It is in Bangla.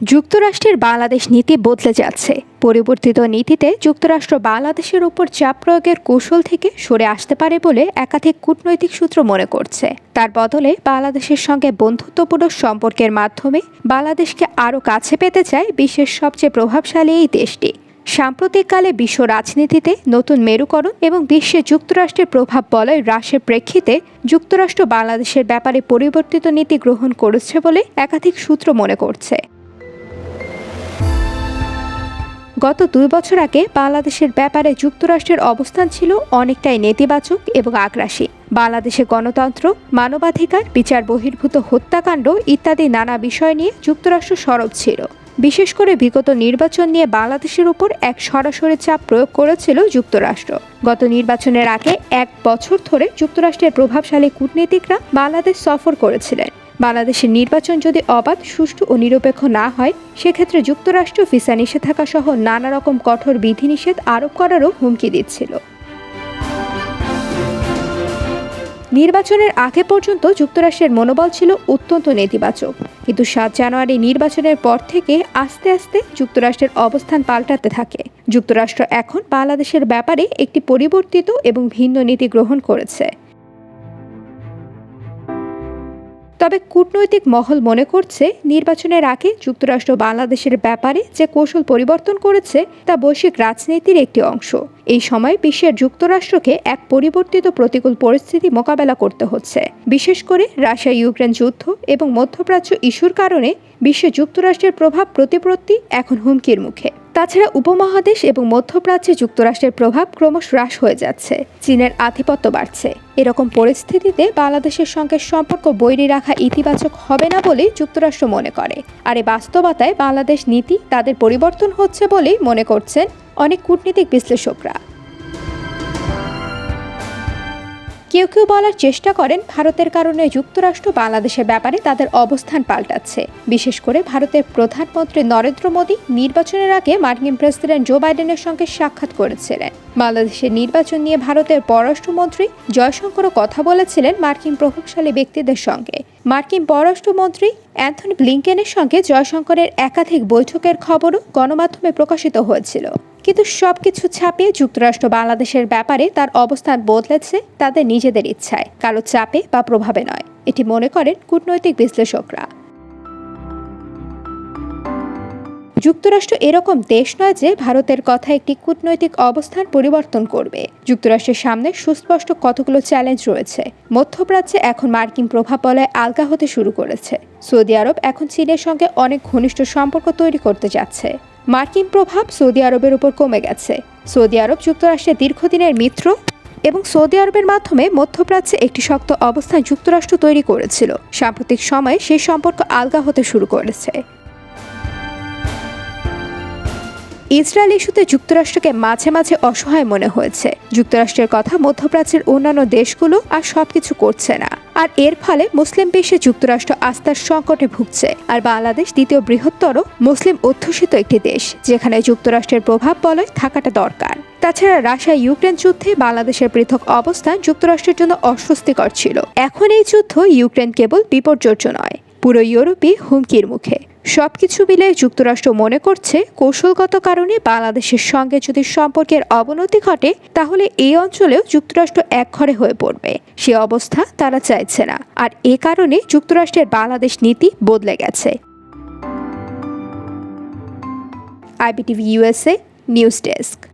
যুক্তরাষ্ট্রের বাংলাদেশ নীতি বদলে যাচ্ছে। পরিবর্তিত নীতিতে যুক্তরাষ্ট্র বাংলাদেশের উপর চাপ প্রয়োগের কৌশল থেকে সরে আসতে পারে বলে একাধিক কূটনৈতিক সূত্র মনে করছে। তার বদলে বাংলাদেশের সঙ্গে বন্ধুত্বপূর্ণ সম্পর্কের মাধ্যমে বাংলাদেশকে আরও কাছে পেতে চায় বিশ্বের সবচেয়ে প্রভাবশালী এই দেশটি। সাম্প্রতিককালে বিশ্ব রাজনীতিতে নতুন মেরুকরণ এবং বিশ্বে যুক্তরাষ্ট্রের প্রভাব বলয় হ্রাসের প্রেক্ষিতে যুক্তরাষ্ট্র বাংলাদেশের ব্যাপারে পরিবর্তিত নীতি গ্রহণ করেছে বলে একাধিক সূত্র মনে করছে। গত দুই বছর আগে বাংলাদেশের ব্যাপারে যুক্তরাষ্ট্রের অবস্থান ছিল অনেকটাই নেতিবাচক এবং আগ্রাসী। বাংলাদেশে গণতন্ত্র, মানবাধিকার, বিচার বহির্ভূত হত্যাকাণ্ড ইত্যাদি নানা বিষয় নিয়ে যুক্তরাষ্ট্র সরব ছিল। বিশেষ করে বিগত নির্বাচন নিয়ে বাংলাদেশের উপর এক সরাসরি চাপ প্রয়োগ করেছিল যুক্তরাষ্ট্র। গত নির্বাচনের আগে এক বছর ধরে যুক্তরাষ্ট্রের প্রভাবশালী কূটনীতিকরা বাংলাদেশ সফর করেছিলেন। বাংলাদেশের নির্বাচন যদি অবাধ, সুষ্ঠু ও নিরপেক্ষ না হয়, সেক্ষেত্রে যুক্তরাষ্ট্র ভিসা নিষেধাজ্ঞা সহ নানা রকম কঠোর বিধিনিষেধ আরোপ করারও হুমকি দিচ্ছিল। নির্বাচনের আগে পর্যন্ত যুক্তরাষ্ট্রের মনোবল ছিল অত্যন্ত নেতিবাচক। কিন্তু সাত জানুয়ারি নির্বাচনের পর থেকে আস্তে আস্তে যুক্তরাষ্ট্রের অবস্থান পাল্টাতে থাকে। যুক্তরাষ্ট্র এখন বাংলাদেশের ব্যাপারে একটি পরিবর্তিত এবং ভিন্ন নীতি গ্রহণ করেছে। তবে কূটনৈতিক মহল মনে করছে নির্বাচনের আগে যুক্তরাষ্ট্র বাংলাদেশের ব্যাপারে যে কৌশল পরিবর্তন করেছে তা বৈশ্বিক রাজনীতির একটি অংশ। এই সময় বিশ্বের যুক্তরাষ্ট্রকে এক পরিবর্তিত প্রতিকূল পরিস্থিতি মোকাবেলা করতে হচ্ছে। বিশেষ করে রাশিয়া ইউক্রেন যুদ্ধ এবং মধ্যপ্রাচ্য ইস্যুর কারণে বিশ্বে যুক্তরাষ্ট্রের প্রভাব প্রতিপত্তি এখন হুমকির মুখে। তাছাড়া উপমহাদেশ এবং মধ্যপ্রাচ্যে যুক্তরাষ্ট্রের প্রভাব ক্রমশ হ্রাস হয়ে যাচ্ছে। চীনের আধিপত্য বাড়ছে। এরকম পরিস্থিতিতে বাংলাদেশের সঙ্গে সম্পর্ক বৈরি রাখা ইতিবাচক হবে না বলে যুক্তরাষ্ট্র মনে করে। আর এই বাস্তবতায় বাংলাদেশ নীতি তাদের পরিবর্তন হচ্ছে বলেই মনে করছেন অনেক কূটনীতিক বিশ্লেষকরা। কেউ কেউ বলার চেষ্টা করেন ভারতের কারণে যুক্তরাষ্ট্র বাংলাদেশের ব্যাপারে তাদের অবস্থান পাল্টাচ্ছে। বিশেষ করে ভারতের প্রধানমন্ত্রী নরেন্দ্র মোদী নির্বাচনের আগে মার্কিন প্রেসিডেন্ট জো বাইডেনের সঙ্গে সাক্ষাৎ করেছিলেন। বাংলাদেশের নির্বাচন নিয়ে ভারতের পররাষ্ট্রমন্ত্রী জয়শঙ্করও কথা বলেছিলেন মার্কিন প্রভাবশালী ব্যক্তিদের সঙ্গে। মার্কিন পররাষ্ট্রমন্ত্রী অ্যান্থনি ব্লিংকেনের সঙ্গে জয়শঙ্করের একাধিক বৈঠকের খবরও গণমাধ্যমে প্রকাশিত হয়েছিল। কিন্তু সব কিছু ছাপিয়ে যুক্তরাষ্ট্র বাংলাদেশের ব্যাপারে তার অবস্থান বদলেছে তাদের নিজেদের ইচ্ছায়, কারও চাপে বা প্রভাবে নয়। এটি মনে করেন কূটনৈতিক বিশ্লেষকরা। যুক্তরাষ্ট্র এরকম দেশ নয় যে ভারতের কথা একটি কূটনৈতিক অবস্থান পরিবর্তন করবে। যুক্তরাষ্ট্রের সামনে সুস্পষ্ট কতগুলো চ্যালেঞ্জ রয়েছে। মধ্যপ্রাচ্যে এখন মার্কিন প্রভাব বলয় আলগা হতে শুরু করেছে। সৌদি আরব এখন চীনের সঙ্গে অনেক ঘনিষ্ঠ সম্পর্ক তৈরি করতে যাচ্ছে। মার্কিন প্রভাব সৌদি আরবের উপর কমে গেছে। সৌদি আরব যুক্তরাষ্ট্রের দীর্ঘদিনের মিত্র এবং সৌদি আরবের মাধ্যমে মধ্যপ্রাচ্যে একটি শক্ত অবস্থান যুক্তরাষ্ট্র তৈরি করেছিল। সাম্প্রতিক সময়ে সেই সম্পর্ক আলগা হতে শুরু করেছে। ইসরায়েল ইস্যুতে যুক্তরাষ্ট্রকে মাঝে মাঝে অসহায় মনে হয়েছে। যুক্তরাষ্ট্রের কথা মধ্যপ্রাচ্যের অন্যান্য দেশগুলো আর সবকিছু করছে না। আর এর ফলে মুসলিম বিশ্বে যুক্তরাষ্ট্র আস্থার সংকটে ভুগছে। আর বাংলাদেশ দ্বিতীয় বৃহত্তর মুসলিম অধ্যুষিত একটি দেশ, যেখানে যুক্তরাষ্ট্রের প্রভাব বলয় থাকাটা দরকার। তাছাড়া রাশিয়া ইউক্রেন যুদ্ধে বাংলাদেশের পৃথক অবস্থান যুক্তরাষ্ট্রের জন্য অস্বস্তিকর ছিল। এখন এই যুদ্ধ ইউক্রেন কেবল বিপর্যর্য নয়, পুরো ইউরোপই হুমকির মুখে। সবকিছু মিলে যুক্তরাষ্ট্র মনে করছে কৌশলগত কারণে বাংলাদেশের সঙ্গে যদি সম্পর্কের অবনতি ঘটে, তাহলে এই অঞ্চলেও যুক্তরাষ্ট্র একঘরে হয়ে পড়বে। সে অবস্থা তারা চাইছে না। আর এ কারণে যুক্তরাষ্ট্রের বাংলাদেশ নীতি বদলে গেছে। IBTV USA news desk.